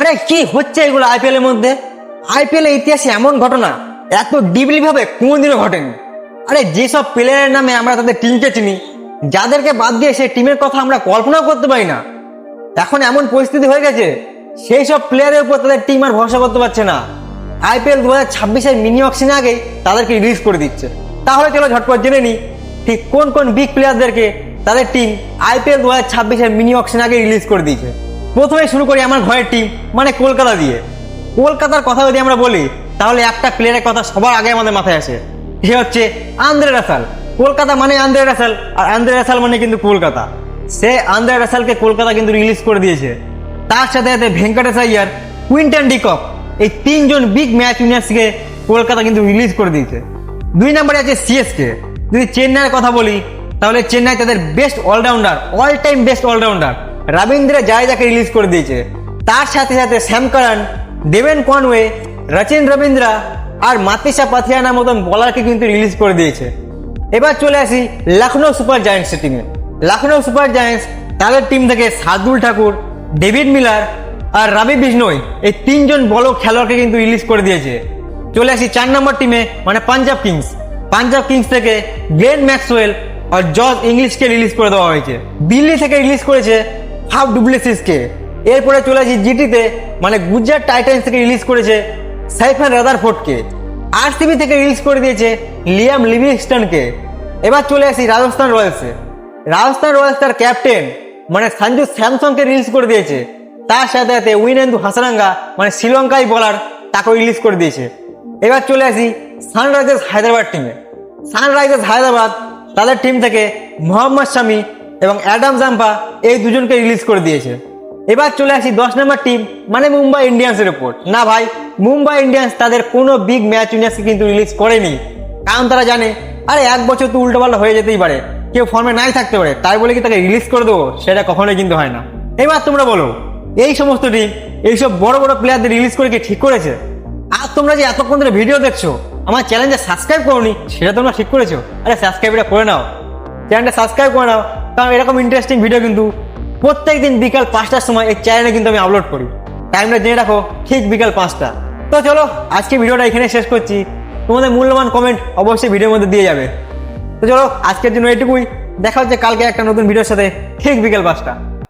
আরে কি হচ্ছে এগুলো আইপিএল এর মধ্যে? আইপিএল ইতিহাসে এমন ঘটনা, এত ডিপলি ভাবে কোনোদিনও ঘটেনি। আরে যেসব প্লেয়ারের নামে আমরা তাদের টিমকে চিনি, যাদেরকে বাদ দিয়ে সেই টিমের কথা আমরা কল্পনাও করতে পারি না। এখন এমন পরিস্থিতি হয়ে গেছে, সেই সব প্লেয়ারের উপর তাদের টিম আর ভরসা করতে পারছে না। আইপিএল দু হাজার ছাব্বিশের মিনি অক্সিন আগেই তাদেরকে রিলিজ করে দিচ্ছে। তাহলে চলো ঝটপট জেনে নি ঠিক কোন কোন বিগ প্লেয়ারদেরকে তাদের টিম আইপিএল দু হাজার ছাব্বিশের মিনি অক্সিন আগে রিলিজ করে দিয়েছে। প্রথমে শুরু করি আমার ঘরের টিম মানে কলকাতা দিয়ে। কলকাতার কথা যদি আমরা বলি, তাহলে একটা প্লেয়ারের কথা সবার আগে আমাদের মাথায় আসে। সে হচ্ছে আন্দ্রে রাসাল। কলকাতা মানে আন্দ্রে রাসাল, আর আন্দ্রে রাসাল মানে কিন্তু কলকাতা। সে আন্দ্রে রাসালকে কলকাতা কিন্তু রিলিজ করে দিয়েছে। তার সাথে সাথে ভেঙ্কটেশ আইয়ার, কুইন্টন ডিকক এই তিনজন বিগ ম্যাচ উইনার্সকে কলকাতা কিন্তু রিলিজ করে দিয়েছে। দুই নম্বরে আছে সিএসকে যদি চেন্নাইয়ের কথা বলি, তাহলে চেন্নাই তাদের best allrounder all time best allrounder Ravindra জাদেজাকে release করে দিয়েছে। তার সাথে সাথে Sam Curran Devon Conway Rachin Ravindra আর মাতিসা পাথিয়ানার মতন বলারকে কিন্তু রিলিজ করে দিয়েছে। এবার চলে আসি লখনৌ সুপার জায়ান্টসের টিমে লখনৌ সুপার জায়ান্টস তাদের টিম থেকে সাদুল ঠাকুর, ডেভিড মিলার আর রবি বিষ্ণই এই তিনজন বড় খেলোয়াড়কে কিন্তু রিলিজ করে দিয়েছে। চলে আসি চার নম্বর টিমে মানে পাঞ্জাব কিংস পাঞ্জাব কিংস থেকে গ্লেন ম্যাক্সওয়েল আর জর্জ ইংলিশকে রিলিজ করে দেওয়া হয়েছে। দিল্লি থেকে রিলিজ করেছে হাফ ডুপ্লেসিসকে। এরপরে চলে আসি জিটিতে মানে গুজরাট টাইটান্স থেকে রিলিজ করেছে সাইফান রাদারফোর্ডকে আরসিবি থেকে রিলিজ করে দিয়েছে লিয়াম লিভিংস্টনকে। এবার চলে আসি রাজস্থান রয়্যালসে। রাজস্থান রয়্যালস তার ক্যাপ্টেন মানে সঞ্জু স্যামসংকে রিলিজ করে দিয়েছে। তার সাথে সাথে উইনেন্দু হাসারাঙ্গা মানে শ্রীলঙ্কাই বলার তাকে রিলিজ করে দিয়েছে। এবার চলে আসি সানরাইজার্স হায়দ্রাবাদ টিমে সানরাইজার্স হায়দ্রাবাদ, তাদের টিম থেকে মোহাম্মদ শামি এবং অ্যাডাম জাম্পা এই দুজনকে রিলিজ করে দিয়েছে। এবার চলে আসি দশ নম্বর টিম মানে মুম্বাই ইন্ডিয়ান্সের উপর। না ভাই, মুম্বাই ইন্ডিয়ান্স তাদের কোনো বিগ ম্যাচ উইনার্সকে কিন্তু রিলিজ করেনি। কারণ তারা জানে, আরে এক বছর তো উল্টোপাল্টা হয়ে যেতেই পারে। কেউ ফর্মে নাই থাকতে পারে, তাই বলে কি তাকে রিলিজ করে দেবো? সেটা কখনোই কিন্তু হয় না। এবার তোমরা বলো, এই সমস্ত টিম এইসব বড় বড় প্লেয়ারদের রিলিজ করে কি ঠিক করেছে? আর তোমরা যে এতক্ষণ ধরে ভিডিও দেখছ, আমার চ্যানেলটা সাবস্ক্রাইব করোনি, সেটা তোমরা ঠিক করেছ? আরে সাবস্ক্রাইবটা করে নাও। চ্যানেলটা সাবস্ক্রাইব করে নাও কারণ এরকম ইন্টারেস্টিং ভিডিও কিন্তু প্রত্যেক দিন বিকাল পাঁচটার সময় এই চ্যানেলে কিন্তু আমি আপলোড করি। টাইমটা জেনে রাখো, ঠিক বিকাল পাঁচটা। তো চলো, আজকে ভিডিওটা এখানে শেষ করছি। তোমাদের মূল্যবান কমেন্ট অবশ্যই ভিডিওর মধ্যে দিয়ে যাবে। তো চলো, আজকের জন্য এটুকুই দেখা হচ্ছে কালকে একটা নতুন ভিডিওর সাথে, ঠিক বিকেল পাঁচটা।